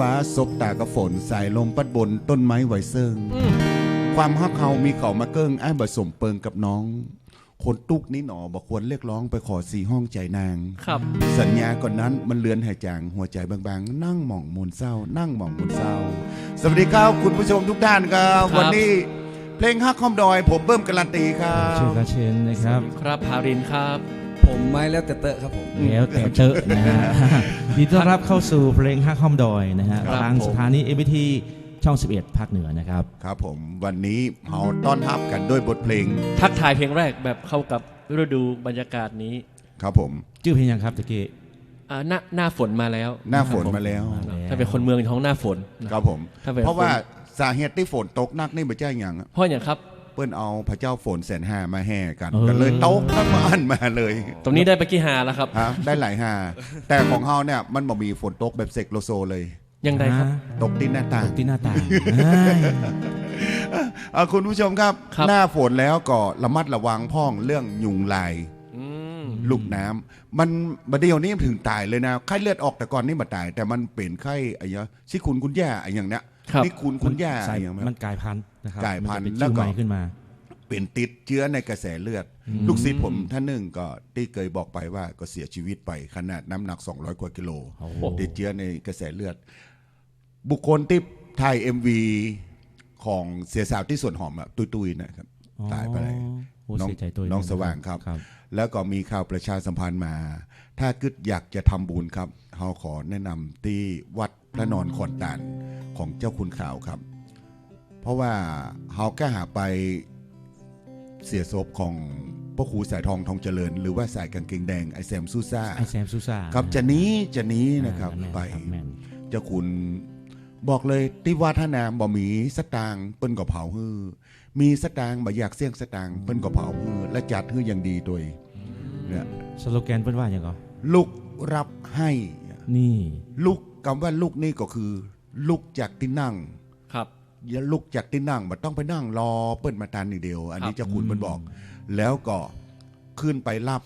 ฟ้าซบตากระฝนสายลมปัดบนต้นไม้ไหวเซิง ความฮักเฮามีเขามาเกิ้งไอ้ายบสมเปิงกับน้อง คนตุกนี่หนอบอกควรเรียกร้องไปขอสีห้องใจนาง ครับ สัญญาก่อนนั้นมันเลือนหายจางหัวใจบางๆ นั่งหม่องมนเศร้า นั่งหม่องมนเศร้า สวัสดีครับคุณผู้ชมทุกท่านครับ ครับ วันนี้เพลงฮักคอมดอย ผมเบิ้มการันตีครับ ชื่อกระเชนนะครับ ครับพารินครับ ผมไม่แล้วแต่เตอะครับผม แล้วแต่เตอะนะฮะยินดีต้อนรับเข้าสู่เพลงฮักคอมดอยนะฮะครับทางผม สถานีเอ t ทีช่อง 11 ภาคเหนือนะครับ ครับผมวันนี้เราต้อนรับกันด้วยบทเพลงทักทายเพลงแรกแบบเข้ากับฤดูบรรยากาศนี้ครับผม ชื่อเพลงยังครับตะกี้ อ่าหน้าหน้าฝนมาแล้วหน้าฝนมาแล้วมาแล้วถ้าเป็นคนเมืองท้องหน้าฝนนะ ครับผม ถ้าเป็น เพราะว่าสาเหตุที่ฝนตกหนักนี่ไม่ใช่อย่างอะเพราะอย่างครับ เปิ้นเอาพระเจ้าฝนแสนห้ามาแห่กันเออก็เลยตกทั้งบ้านมาเลย ตรงนี้ได้ไปกี่หาแล้วครับฮะได้หลายหาแต่ของเฮาเนี่ยมันบ่มีฝนตกแบบเซกโลโซเลยยังไงครับ ตกที่หน้าต่าตงกที่หน้าต่างอะคุณผู้ชมครับครับ หน้าฝนแล้วก็ระมัดระวังพ่องเรื่องยุงลายอืมลูกน้ำมันบัดเดียวนี้ถึงตายเลยนะไข้เลือดออกแต่ก่อนนี่มาตาย แต่มันเป็นไข้อะไรเงี้ยชิคุณคุณย่าอะไรอย่างเนี้ย ครับนี่คุณคุณย่าสาอะยไรอย่างเงี้ยมันกลายพันธุ์นะครับกลายพันธุ์มัจะเป็นแล้วชื่อก็ ใหม่ขึ้นมา เป็นติดเชื้อในกระแสเลือด ลูกศิษย์ผมท่านหนึ่งก็ที่เคยบอกไปว่าก็เสียชีวิตไปขนาดน้ำหนัก 200 กว่ากิโล โอ้โห ติดเชื้อในกระแสเลือด บุคคลที่ถ่าย MV ของเสียสาวที่สวนหอมอะตุยๆนะครับ อ๋อตายไปเลยโอ้น้องเสียใจตัวน้องด้วยสว่างครับ ครับ แล้วก็มีข่าวประชาสัมพันธ์มา ถ้ากึดอยากจะทำบุญครับเขาขอแนะนำที่วัดพระนอนขอนตาน ของเจ้าคุณข่าวครับ เพราะว่าเฮาแค่หาไปเสียศพของพ่อครูสายทองทองเจริญ หรือว่าสายกางเกงแดงไอแซมซูซ่าไอแซมซูซ่าครับจะหนี้จะหนี้นะครับอ่าแม่ไปแม่นเจ้าคุณบอกเลยที่ว่าท่านามบ่มีสตางค์เปิ้นก็เผาฮื้อมีสตางค์บ่อยากเสี่ยงสตางค์เปิ้นก็เผาฮื้อและจัดฮื้ออย่างดีตัวเองเนี่ยสโลแกนเปิ้นว่าอย่างก็ลุกรับให้นี่ลุกคำว่าลุกนี่ก็คือ ลุกจากที่นั่งครับอย่าลุกจากที่นั่งมันต้องไปนั่งรอเปิ้นมาทานอย่างเดียว อันนี้ครับเจ้าคุณมันบอก แล้วก็ขึ้นไปรับ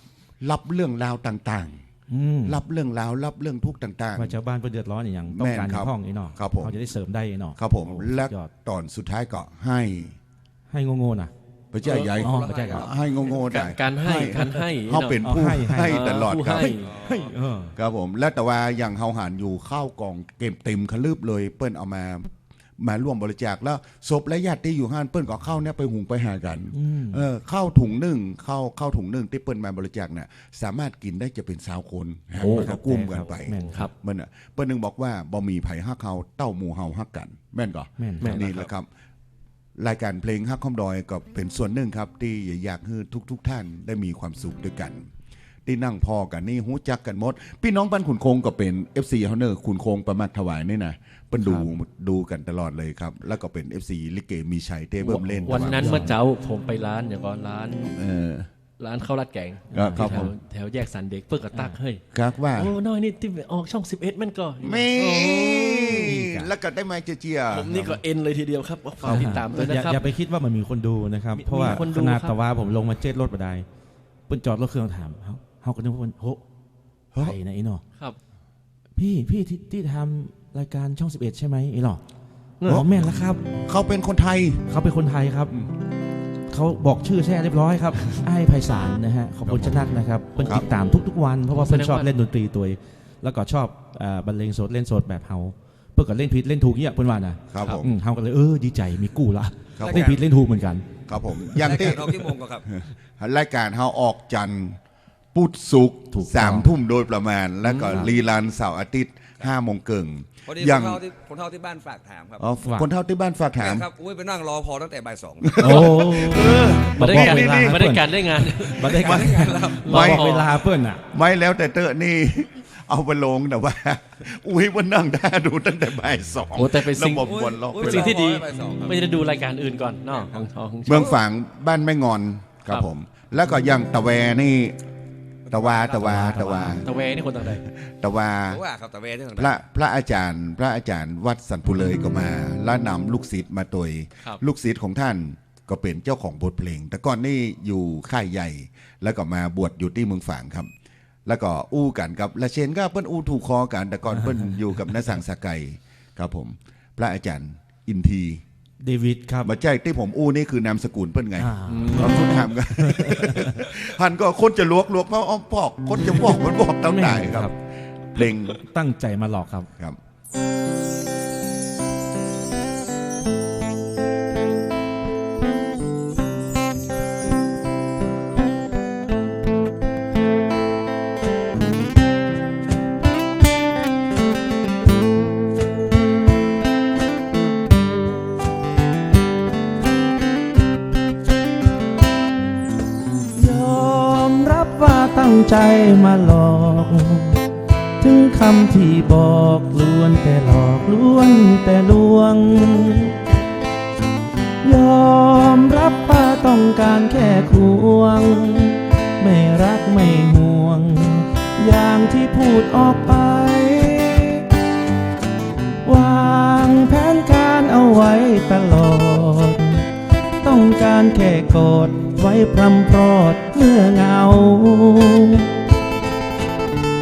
รับเรื่องราวต่างอืมๆรับเรื่องราวรับเรื่องทุกข์ต่างว่าชาวบ้านเพิ่นเดือดร้อนอย่างต้องการแม่นครับห้องไอ้เนาะครับผมเขาจะได้เสริมได้ไอ้เนาะๆครับผมโอ้และสุดยอดตอนสุดท้ายก็ให้ ให้โง่ๆน่ะ พระเจ้าใหญ่อ๋อพระเจ้าครับให้โง่ๆได้การให้การให้เขาเป็นผู้ให้ให้ให้ตลอดผู้ครับให้เฮ้ยเออ ครับผม และแต่ว่าอย่างเฮาหันอยู่ข้าวกล่องเก็บเต็มคลืบเลย เปิ้นเอามามาร่วมบริจาคแล้วศพและญาติที่อยู่ห้านเปิ้นก็เข้าเนี่ยไปหุงไปหากันอืม เออข้าวถุงหนึ่งข้าวข้าวถุงหนึ่งที่เปิ้นมาบริจาคเนี่ยสามารถกินได้จะเป็นสาวคนนะโอ้มันก็กุ้มกันไป แม่นครับ มันอะเปิ้นหนึงบอกว่าบ่มีไผฮักเฮาเต้าหมู่เฮาฮักกัน แม่นก่อแม่นแม่นนี่แหละครับ รายการเพลงฮักคอมดอยก็เป็นส่วนหนึ่งครับ ที่อยากให้ทุกๆท่านได้มีความสุขด้วยกัน ที่นั่งพอกันนี่หูจักกันหมด พี่น้องบ้านขุนคงก็เป็น FC เฮาเนอร์ขุนคงประมาทถวายนี่นะเปิ้นดูดูกันตลอดเลยครับ แล้วก็เป็น FC ลิเกมีชัยเทเบิมเล่นวันนั้นเมื่อเจ้าผมไปร้านอย่างก็ร้าน เออ ร้านข้าวราดแกงครับครับแถผวม แถวแยกสันเด็กเพื่อกระตักเฮ้ยครับว่า โอ้น้อยนี่ที่ออกช่อง 11 มันก็มีโอ้ยแล้วก็ได้มาเจียๆ ผมนี่ก็เอ็นเลยทีเดียวครับฝากติดตามด้วยนะอย่าครับ อย่าไปคิดว่ามันมีคนดูนะครับ มีเพราะว่ามีคนดูขนาดครับ ตะว่าผมลงมาเจ็ดรถบันไดเปิ้นจอดรถเครื่องถามเฮาเฮาก็นึกว่าเพิ่นโหใครนะไอ้เนาะครับ พี่พี่ที่ที่ทำรายการช่อง 11 ใช่ไหมไอ้หรออ๋อแม่นแล้วครับ เขาเป็นคนไทย เขาเป็นคนไทยครับ เขาบอกชื่อแท้เรียบร้อยครับไอ้ายไพศาลนะฮะขอบคุณชนักนะครับเพิ่นครับติดตามทุก ๆ วัน เพราะว่าเพิ่นแสดงชอบว่าเล่นดนตรีตัวเองแล้วก็ชอบเอ่อบรรเลงสดเล่นสดแบบเฮาเพิ่นก็เล่นผิดเล่นถูกเนี่ยเพิ่นว่านะครับผมอืมเฮาก็เลยเออดีใจมีกู้ละครับผมเล่นผิดเล่นถูกเหมือนกัน ครับผมอย่างรายที่การออกกี่โมงก็ครับรายการเฮาออกจันทร์พุธศุกร์ถูกต้องสามทุ่มโดยประมาณ แล้วก็รีลันเสาร์อาทิตย์ ห้าโมงเกิงพอดีอคย่างนเท่าที่คนเท่าที่บ้านฝากถามครับอ๋อคนเท่าที่บ้านฝากถามครับอุ้ยไปนั่งรอพอตั้งแต่บ่ายสองโอ้มาได้บอกการเวลามาได้การได้งานมาได้การไม่บอกเวลาเพิ่นอะ ไม่แล้วแต่เตอะนี่เอาไปลงแต่ว่า อุ้ยวันนั่งได้ดูตั้งแต่บ่ายสองโอ้แต่เป็นสิ่งระบบวนล็อกโอ้ยเป็นสิ่งที่ดีบ่ายสองครับไม่ได้ดูรายการอื่นก่อนเนาะของของเมืองฝางบ้านแม่งอนครับครับผม แล้วก็อย่างตะแวนี่ ตะวาตะวาตะวาตะเวนี่คนต่างใดตะวาเพราะว่าครับแต่เวที่ทางพระพระอาจารย์ พระอาจารย์วัดสันปุเลยก็มาแล้วนำลูกศิษย์มาตวยครับ ลูกศิษย์ของท่านก็เป็นเจ้าของบทเพลง แต่ก่อนนี่อยู่ค่ายใหญ่ แล้วก็มาบวชอยู่ที่เมืองฝางครับ แล้วก็อู้กันกับละเชนก็เปิ้นอู้ถูกคอกันแต่ก่อนเปิ้นอยู่กับนาสังสะไกครับผม พระอาจารย์อินที เดวิดครับมาใจที่ผมอู้นี่คือนามสกุลเปิ้นไงอ่าเราทุนทำกันหันก็คนจะลวกลวกเพราะอ้อมปอก คนจะบอกมันบอกต้องได้ครับเพลงตั้งใจมาหลอกครับครับ ใจมาหลอก ถึงคำที่บอกล้วนแต่หลอกล้วนแต่ลวง ยอมรับว่าต้องการแค่ควง ไม่รักไม่ห่วง อย่างที่พูดออกไป วางแผนการเอาไว้ตลอด ต้องการแค่กอดไว้พรำพรอด อเหงา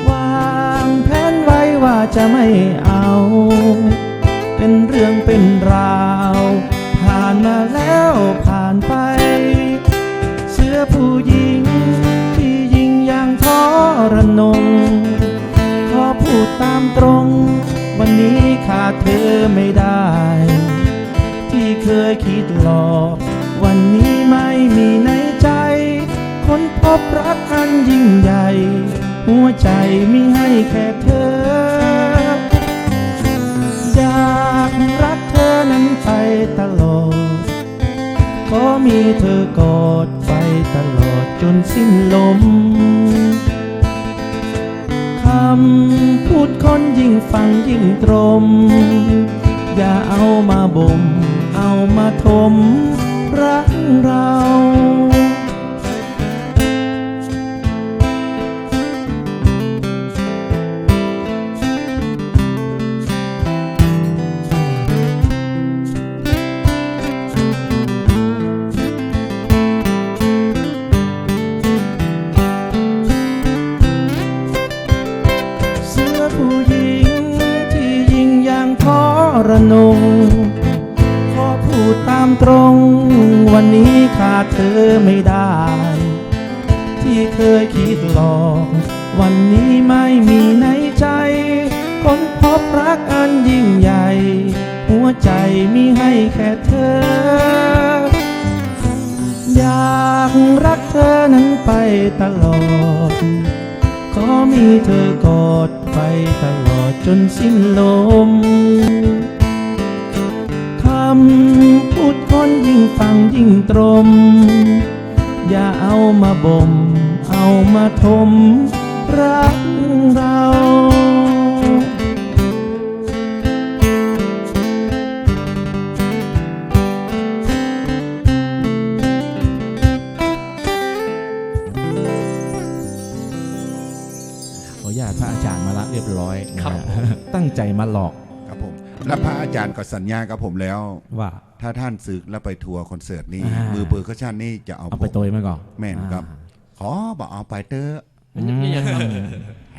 วางแผนไว้ว่าจะไม่เอา เป็นเรื่องเป็นราว ผ่านมาแล้วผ่านไป เสื้อผู้หญิง ที่ยิงอย่างทอรนง ขอพูดตามตรง วันนี้ขาดเธอไม่ได้ ที่เคยคิดหลอก วันนี้ไม่มีใน พบรักอันยิ่งใหญ่ หัวใจมีให้แค่เธอ อยากรักเธอนั้นไปตลอด ก็มีเธอกอดไปตลอดจนสิ้นลมคำพูดคนยิ่งฟังยิ่งตรม อย่าเอามาบ่ม เอามาทมรักเรา รนงขอพูดตามตรง วันนี้ขาดเธอไม่ได้ ที่เคยคิดหลอก วันนี้ไม่มีในใจ คนพบรักอันยิ่งใหญ่ หัวใจมีให้แค่เธอ อยากรักเธอนั้นไปตลอด ขอมีเธอกอดไปตลอดจนสิ้นลมำพูดคนยิ่งฟังยิ่งตรม อย่าเอามาบ่ม เอามาทม รักเราขออนุญาตพระอาจารย์มาละเรียบร้อยนะครัฮะบตั้งใจมาหลอกครับผม และพระอาจารย์ก็สัญญากับผมแล้ว ว่า ถ้าท่านศึกแล้วไปทัวร์คอนเสิร์ตนี้อ่ามื มือเบอร์คัชชันนี่จะเอาเอาผไปมโตยมาก่อนแม่นครับ ขอบอกเอาไปเตอะอืมนี่ยังครับ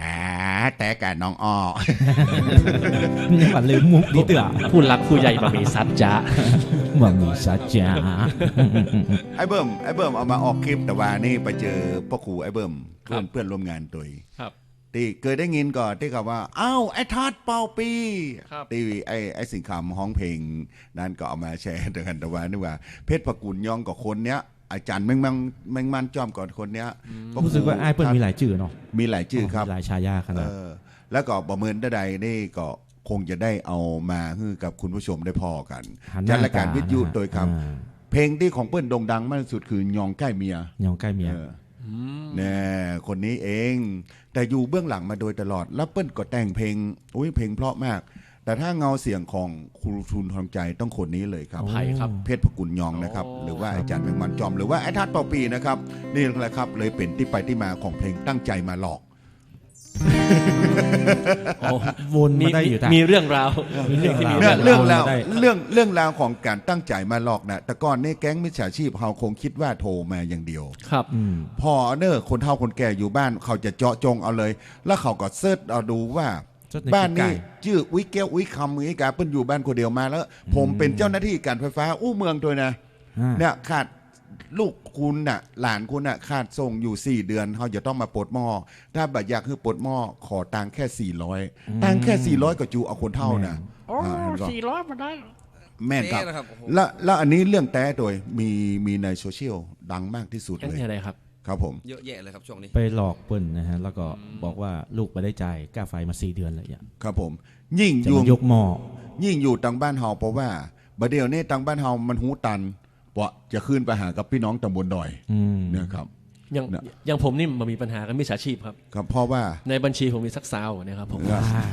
หาแต่กับน้องอ้อ นี่มันลืมมุกดิเตือผู้รักผู้ใหญ่บะหมี่ซัดจ้าว่ามีสัจจาไอ้เบิ่มไอ้เบิ่มเอามาออกคลิปแต่ว่านี่ไปเจอพ่อครูไอ้เบิ่มครัเพื่อบนเพื่อนร่วมงานตัวครับ ที่เคยได้ยินก่อนที่เขาว่าอ้าวไอ้ทัดเป่าปีครับที่ไอ้ไอ้สิงคำห้องเพลง นั้นก็เอามาแชร์ด้วยกันแต่ว่านึกว่าเพชรพกุลย่องกับคนเนี้ยอาจารย์แมงมังแมงมันจอมก่อนคนเนี้ยพ่อครู้สึกว่าไอ้ายเปิ้ลมีหลายชื่อเนาะมีหลายชื่อครับมีหลายชายาขเอนาดอแล้วก็ประเมินใดๆนี่ก็คงจะได้เอามาให้กับคุณผู้ชมได้พอกันหันหจัน้าดรายการตวิทยุนะฮะโดยครับอ่าเพลงที่ของเปิ้ลโด่งดังมากที่สุดคือยองใกล้เมียยองใกล้เมียเอออ แน่คนนี้เอง แต่อยู่เบื้องหลังมาโดยตลอด แล้วเปิ้ลก็แต่งเพลงอุ้ยเพลงเพราะมาก แต่ถ้าเงาเสียงของครูทุนทองใจต้องคนนี้เลยครับไผ่ครับ เพชรพกุลยองนะครับโอ้หรือว่าอาจารย์แมงมันจอม หรือว่าไอ้ทัดเป่าปีนะครับ นี่แหละครับเลยเป็นที่ไปที่มาของเพลงตั้งใจมาหลอก วนมาได้อยู่แต่มีเรื่องราวมีเรื่องราวเนี่ยเรื่องราวได้เรื่องเรื่องราวของการตั้งใจมาหลอกนะแต่ก่อนนี่แก๊งมิจฉาชีพเขาคงคิดว่าโทรมาอย่างเดียว ครับอืมพอเนอคนเฒ่าคนแก่อยู่บ้านเขาจะเจาะจงเอาเลย แล้วเขาก็เสิร์ชเอาดูว่าเสิร์ชในบ้านนี้ Google ชื่อวิเกลวิคำนี้กาเปิ้นอยู่บ้านคนเดียวมาแล้ว ผมเป็นเจ้าหน้าที่การไฟฟ้าอู้เมืองตัวนะอ่าเนี่ยขาด ลูกคุณน่ะ หลานคุณน่ะขาดส่งอยู่สี่เดือนเขาจะต้องมาปลดหม้อถ้าบัดอยากให้ปลดหม้อขอตังค์แค่สี่ร้อยตังค์แค่สี่ร้อยก็จูเอาคนเท่านะโอ้อ่าเห็นปะสี่ร้อยมาได้แม่นครับเจ๊นะครับโอ้โหแล้วแล้วอันนี้เรื่องแต่โดยมีมีในโซเชียลดังมากที่สุดนั่นเลยคืออะไรครับ ครับผม เยอะแยะเลยครับช่วงนี้ ไปหลอกเปิ้ลนะฮะ แล้วก็บอกว่าลูกไปได้จ่ายค่าไฟมาสี่เดือนแล้วอย่างครับผม ยิ่งจะอยู่มายกหม้อยิ่งอยู่ตังบ้านเฮาเพราะว่าบัดเดียวนี้ตังบ้านเฮามันหูตัน ว่าจะขึ้นไปหากับพี่น้องตำบลดอยอืมเนี่ยครับอย่างเนี่ยอย่างผมนี่มันมีปัญหากับมิจฉาชีพครับครับเพราะว่าในบัญชีผมมีสักซาวนะครับผม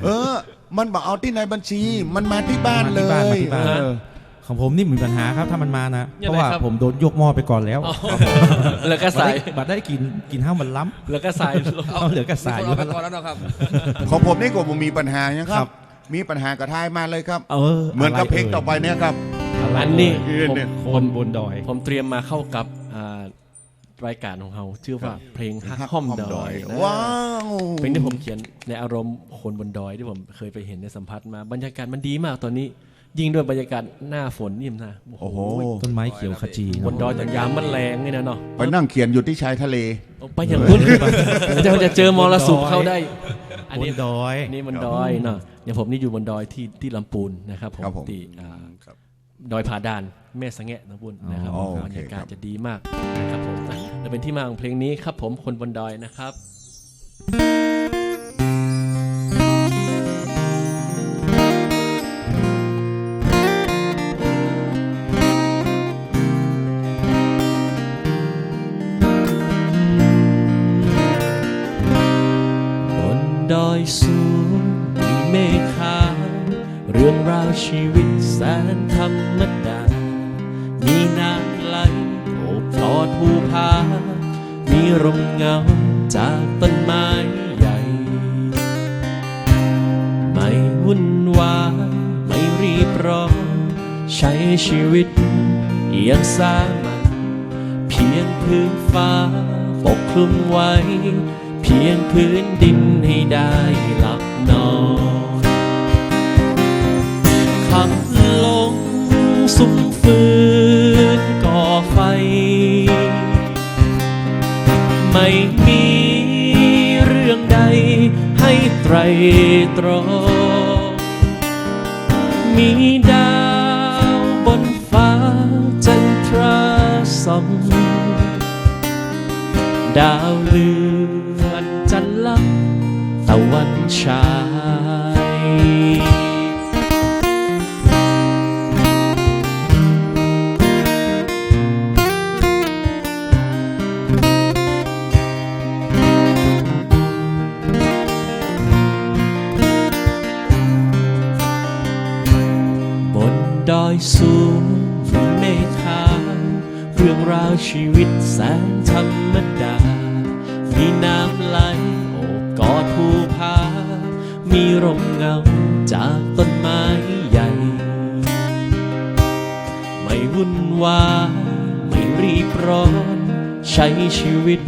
เออ มันบอกเอาที่ในบัญชีมันมาที่บ้านเลมาที่บ้านมาที่บ้านยเออของผมนี่มีปัญหาครับถ้ามันมานะยังไงเพราะว่าครับผมโดนยกหม้อไปก่อนแล้ว แล้วก็บัดใส่ได้บัดได้กินกินห้าวมันล้ำแล้วก็ใส่เอาเหลือกระสายมีคนเอาไปก่อนแล้วเนาะครับของผมนี่ก็บ่มีปัญหานะคครัรับบมีปัญหากับทายมาเลยครับเออเหมือนกับเพลงต่อไปเนี่ยครับ อะไรอันนี้เอ่ยผมเนี่ยคนบนดอย ผมเตรียมมาเข้ากับอ่ารายการของเราชื่อว่าเพลงฮักฮักห้อมห้อมดดออยยนะว้าวเพลงที่ผมเขียนในอารมณ์คนบนดอยที่ผมเคยไปเห็นในสัมผัสมาบรรยากาศมันดีมากตอนนี้ ยิ่งด้วยบรรยากาศหน้าฝนนี่มันนะโอ้โหต้นไม้เขียวขจีบนดอยแต่ยามมันแรงนี่นะเนาะไปนั่งเขียนอยู่ที่ชายทะเลเอาไปอย่างนู้นจะจะเจอมรสุมเข้าได้ อันบนี้นดอยอันนี้บนดอยเนาะอย่างผมนี่อยู่บนดอยที่ที่ลำปูนนะครับผมครับผมที่อ่าครับ ดอยผาดานแม่สังแงะนะบุญนะครับบรรยากาศจะดีมากนะครับผมและเป็นที่มาของเพลงนี้ครับผมคนบนดอยนะครับดอยสูงมีเมฆขาวเรื่องราวชีวิต แสนธรรมดา มีน้ำไหลโอบกอดภูผา มีร่มเงาจากต้นไม้ใหญ่ ไม่วุ่นวายไม่รีบร้อน ใช้ชีวิตอย่างสามัญเพียงพื้นฟ้าปกคลุมไว้ เพียงพื้นดินให้ได้ ฟืนก่อไฟ ไม่มีเรื่องใดให้ไตรตรอง มีดาวบนฟ้าจันทราสองดาวเลือนจันทร์ลับตะวันฉา ดอยสูงมีเมฆาเรื่องราวชีวิตแสนธรรมดา มีน้ำไหลโอบกอดภูผา มีร่มเงาจากต้นไม้ใหญ่ ไม่วุ่นวายไม่รีบร้อน ใช้ชีวิต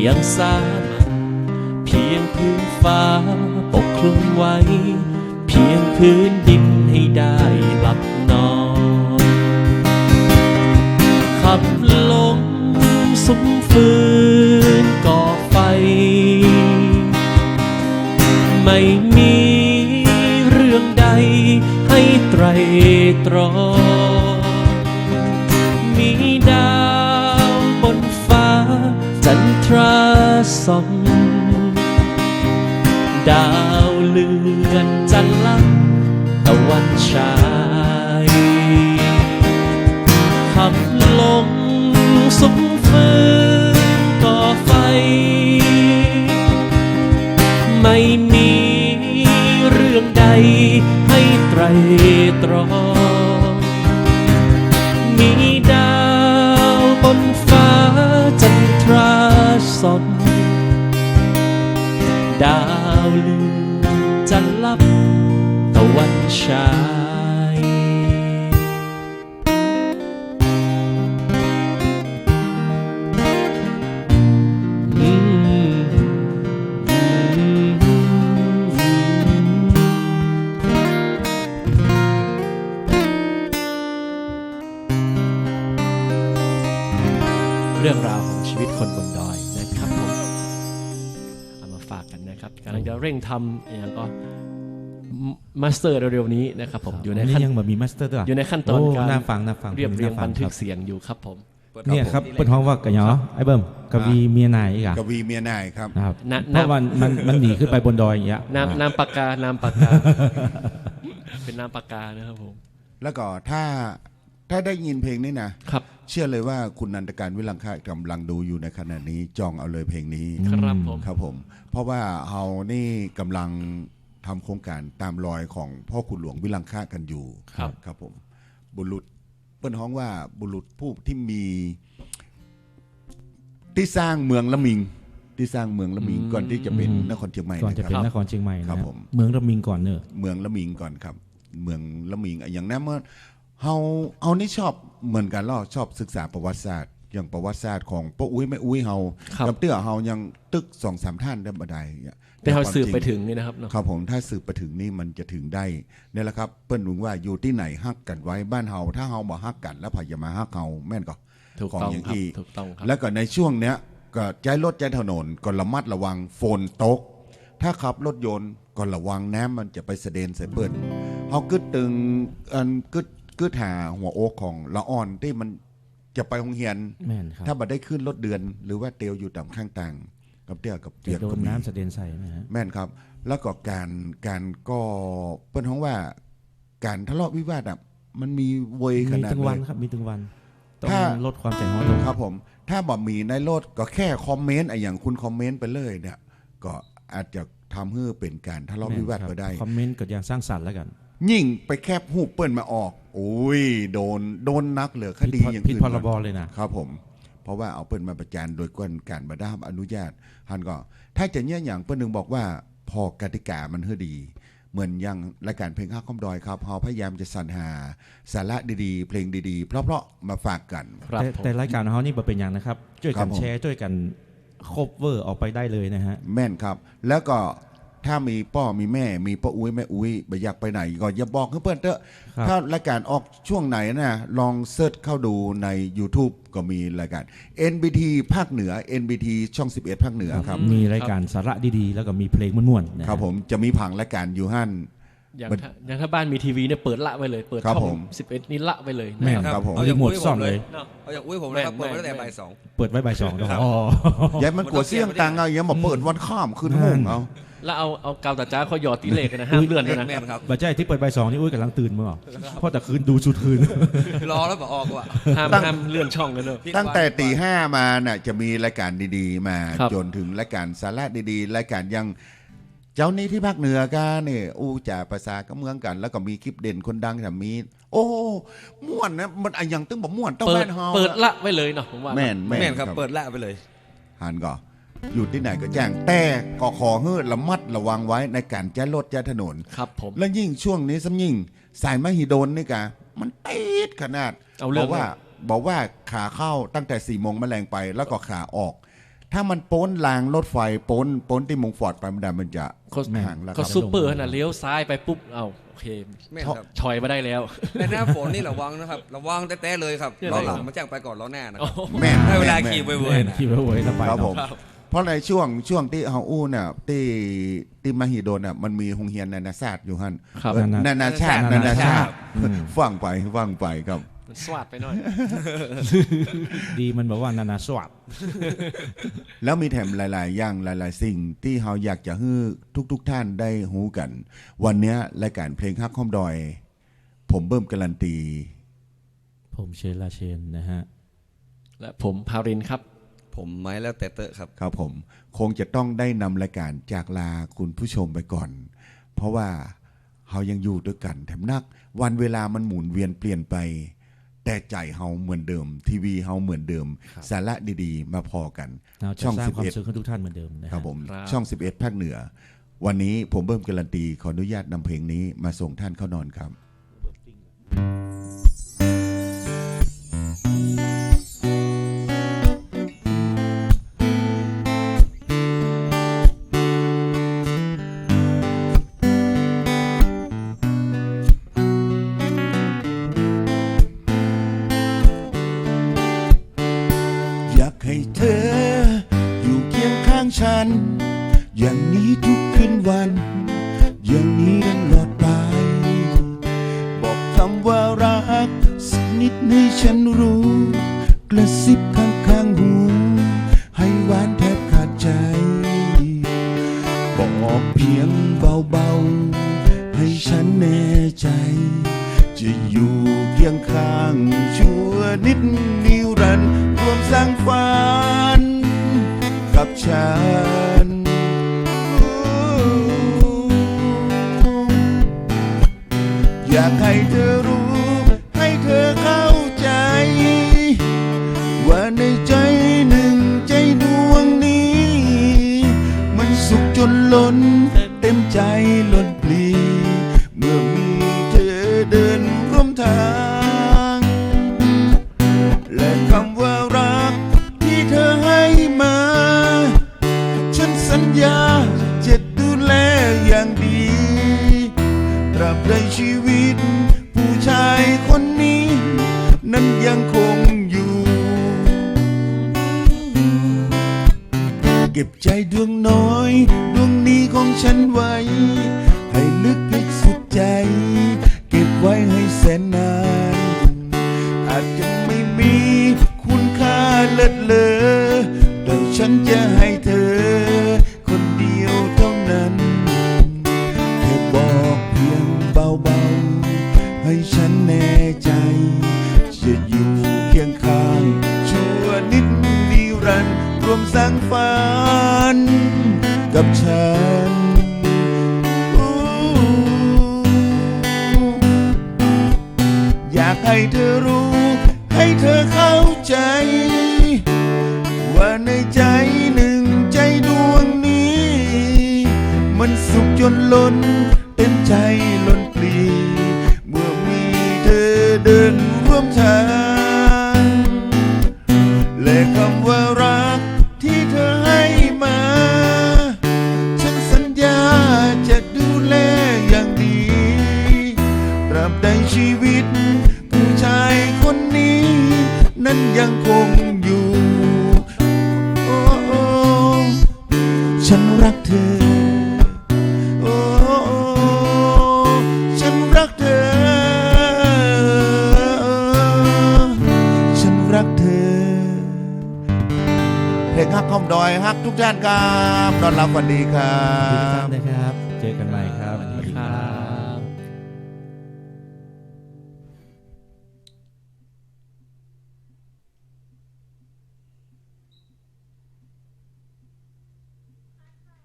อย่างสามัญเพียงพื้นฟ้าปกคลุมไว้ เพียงพื้นดินให้ได้ บลงสุมฟืนก่อไฟ ไม่มีเรื่องใดให้ไตรตรอง มีดาวบนฟ้า จันทราสองดาวเลือนจันทร์ลับตะวันฉาย ตรตรอง มีดาวบนฟ้าจันทราสนดาวลือจันลับตะวันฉา เร่งทำอย่างก็มาสเตอร์เร็วๆนี้นะครับผมอยู่ในอันนี้ขั้นยังแบบมีมาสเตอร์ด้วยอยู่ในขั้นตอนโการน่าฟังน่าฟังเรียบเรียงาฟับันทึคกบเสียงอยู่ครับผมปิดเนี่ยครับผมเปิดห้องว่ากะเหรอไอ้เบิ้มกวีเมียนายอีกอะกวีเมียนายครับนะครับนะเพราะมันมันมันหนีขึ้นไปบนดอยอย่างเงี้ยน้ำน้ำปากกาน้ำปากกาเป็นน้ำปากกานะครับผมแล้วก็ถ้า ถ้าได้ยินเพลงนี้นะครับ เชื่อเลยว่าคุณนันตการวิลังค่ากำลังดูอยู่ในขณะนี้จองเอาเลยเพลงนี้ครับผม ครับผม เพราะว่าเฮานี่กำลังทำโครงการตามรอยของพ่อคุณหลวงวิลังค่ากันอยู่ครับ ครับผม บุรุษเปิ้นฮ้องว่าบุรุษผู้ที่มี ที่สร้างเมืองละมิง ที่สร้างเมืองละมิงก่อนที่จะเป็นนครเชียงใหม่ก่อนจะนะเป็นครับนครเชียงใหม่นะครับผม เมืองระมิงก่อนเนอะ เมืองละมิงก่อนครับ เมืองละมิงอะอย่างนั้นเมื่อ เฮาเฮานี่ชอบเหมือนกันล่อชอบศึกษาประวัติศาสตร์ อย่างประวัติศาสตร์ของป้าอุ้ยแม่อุ้ยเฮาครับ กับเตื้อเฮายังตึกสองสามท่านได้บ่ได้เนี่ยแต่เขาควมสืบไปจริถึงนี่นะครับเนาะ ครับผมถ้าสืบไปถึงนี่มันจะถึงได้เนี่ยแหละครับ เปิ้นรู้ว่าอยู่ที่ไหนฮักกันไว้บ้านเฮาถ้าเฮาบ่ฮักกัน แล้วพายามาฮักเฮาแม่นก็ถูกของต้องอย่างครับอีถูกต้องครับ แล้วก็ในช่วงเนี้ยก็ใจรถใจถนนก็ระมัดระวังฝนตก ถ้าขับรถยนต์ก็ระวังน้ำมันจะไปเสด็นใส่เปิ้นเฮากึดตึงอันกึด กึดหาหัวโอกของละอ่อนที่มันจะไปโรงเรียน แม่นครับถ้าบ่ได้ขึ้นรถเดือน หรือว่าเตียวอยู่ต่ำข้างต่างกับเตี้ยกับจะเปียกโดก็นมีน้ำสะเด็นใส่นะฮะแม่นครับ แล้วก็การการก็เปิ้นฮ้องว่า การทะเลาะวิวาทอะมันมีเวยขมีนาดถึงเลวันย ครับมีถึงวัน ต้องถ้า ลดความใจร้อนลงครับผม ถ้าบ่มีในโลดก็แค่คอมเมนต์ไอ้อย่างคุณคอมเมนต์ไปเลยเนี่ย ก็อาจจะทำให้เป็นการทะเลาะวิวาทแม่นครับก็ได้ คอมเมนต์ก็อย่างสร้างสรรค์แล้วกัน ยิ่งไปแคบหูปเปิ้นมาออกโอ้ยโดนโดนนักเหลือคผิดดีพรอย่างผิดอื่นพรบก่อนเลยนะ ครับผม เพราะว่าเอาเปิ้นมาประจานโดยกวนการบดามอนุญาตฮันก็ ถ้าจะเนี่ยอย่างเปิ้นหนึงบอกว่า พอกติกามันเฮือดี เหมือนอย่างรายการเพลงข้าวข้อมดอยครับเราพยายามจะสรรหาสาระดีๆ เพลงดีๆ เพราะๆมาฝากกันครับแต่ผมแต่รายการของเขานี่บ่เป็นอย่างนะครับช่วยครักับนผมแชร์ช่วยกันคบเวอร์ออกไปได้เลยนะฮะแม่นครับ แล้วก็ ถ้ามีป้อมีแม่ มีป้าอุ้ยแม่อุ้ยไปอยากไปไหนก็อย่าบอกให้เพื่อนเถอะครับ ถ้ารายการออกช่วงไหนนะลองเซิร์ชเข้าดูใน YouTube ก็มีรายการ NBT ภาคเหนือ NBT ช่อง 11 ภาคเหนือครับ มีรายการสาระดีๆ แล้วก็มีเพลงม่วนๆนะฮะ ครับผมจะมีผังรายการอยู่ฮั่นอย่างมันถ้าอย่างถ้าบ้านมีทีวีเนี่ยเปิดละไว้เลยเปิดครับช่อผงม สิบเอ็ดนี่ละไว้เลยนะแม่นครับผม เอารีโมทซ่อนเลยเนาะเอาอย่างอุ้ยผมนะครับแม่เปิดนมาตั้งแต่แม่นบ่ายสอง เปิดไว้บ่ายสองนะครับอ๋อ ยายมันกลัวเสี่ยงตังเอาอย่ามาเปิดวันข้ามคืนห้องเอา แล้วเอาเอากาวตาจ้าเขาหยอดตีเลขกันนะห้ามเลื่อนด้วยนะแม่นครับบัจจัยที่เปิดใบายสองนี่อุ้ยกำลังตื่นมั้งเหรอเพราะแต่คืนดูสุดคืน รอแล้วบอกออกว่ะห้ามตั้งห้ามเลื่อนช่องกันเลยตั้งแต่ตีห้ามาน่ะจะมีรายการดีๆ มาครับจนถึงรายการสาระดีๆ รายการยังเจ้านี้ที่ภาคเหนือกันนี่อู้จ่าภาษาก็เมืองกัน แล้วก็มีคลิปเด่นคนดังแถมมี โอ้ม่วนนะมันอะยังตึงบอกม่วนต้องเปิแม่ดนเฮาเปิดละไว้เลยเนาะผมว่าแม่นแม่แม่นนครับเปิดละไปเลยหันก็อ ยู่ที่ไหนก็แจ้ง แต่ก็ขอให้ระมัดระวังไว้ในการแจ้รถแจ้ถนน ครับผม และยิ่งช่วงนี้ซ้ำยิ่ง สายมหิดลนี่กะ มันติดขนาดเอาเรื่บองอกว่าบอกว่าขาเข้าตั้งแต่สี่โมงแมลงไปแล้วก็ขาออก ถ้ามันโป้นรางรถไฟโป้นโป้นที่มงฟอร์ดไปมันดามันจะเขาห่างแล้วคก็รับซุปเปอร์ขนาดเลี้ยวซ้ายไปปุ๊บเอาโอเคแม่นครับชอยมาได้แล้วแต่หน้าฝนนี่ระวังนะครับ ระวังแต่แต่เลยครับยังล้ไงอหลังครับ มาแจ้งไปก่อนล้อหน้านะคโอ้รับโห แม่นให้เวลาแม่นขี่แม่นเว้ยๆนะ ขี่ไว้ไว้ถ้าไปครับผมเนาะ เพราะในช่วงช่วงที่เฮาอู้เนี่ยที่ที่มหิดลน่ะมันมีโรงเรียนนานาชาติอยู่ฮั่นครับเออนานาชาตินานานานาชาชาติ ติฟังไปฟังไปครับ มันสวัสดไปหน่อย ดีมันบอกว่านานาสวัสดแล้วมีแถมหลาย ๆ อย่างหลาย ๆ สิ่งที่เราอยากจะให้ทุก ๆ ท่านได้หูกัน วันเนี้ยรายการเพลงฮักข้อมดอย ผมเบิ่มการันตี ผมเชนลาเชนนะฮะ และผมพารินครับ ผมไม้แล้วแต่เตอะครับ ครับผม คงจะต้องได้นำรายการจากลาคุณผู้ชมไปก่อน เพราะว่าเรายังอยู่ด้วยกัน แถมนัก วันเวลามันหมุนเวียนเปลี่ยนไป แต่ใจเฮาเหมือนเดิม ทีวีเฮาเหมือนเดิมสาระดีๆ มาพอกัน เราจะช่อง สร้างความ11สุขให้ทุกท่านเหมือนเดิมนะฮะครับผมครับ ช่อง 11 ภาคเหนือ วันนี้ผมเบิ่มการันตีขออนุญาตนำเพลงนี้มาส่งท่านเข้านอนครับอ อยากให้เธอ นนาน อาจจะไม่มีคุณค่าเลิศเลอแต่ฉันจะ แ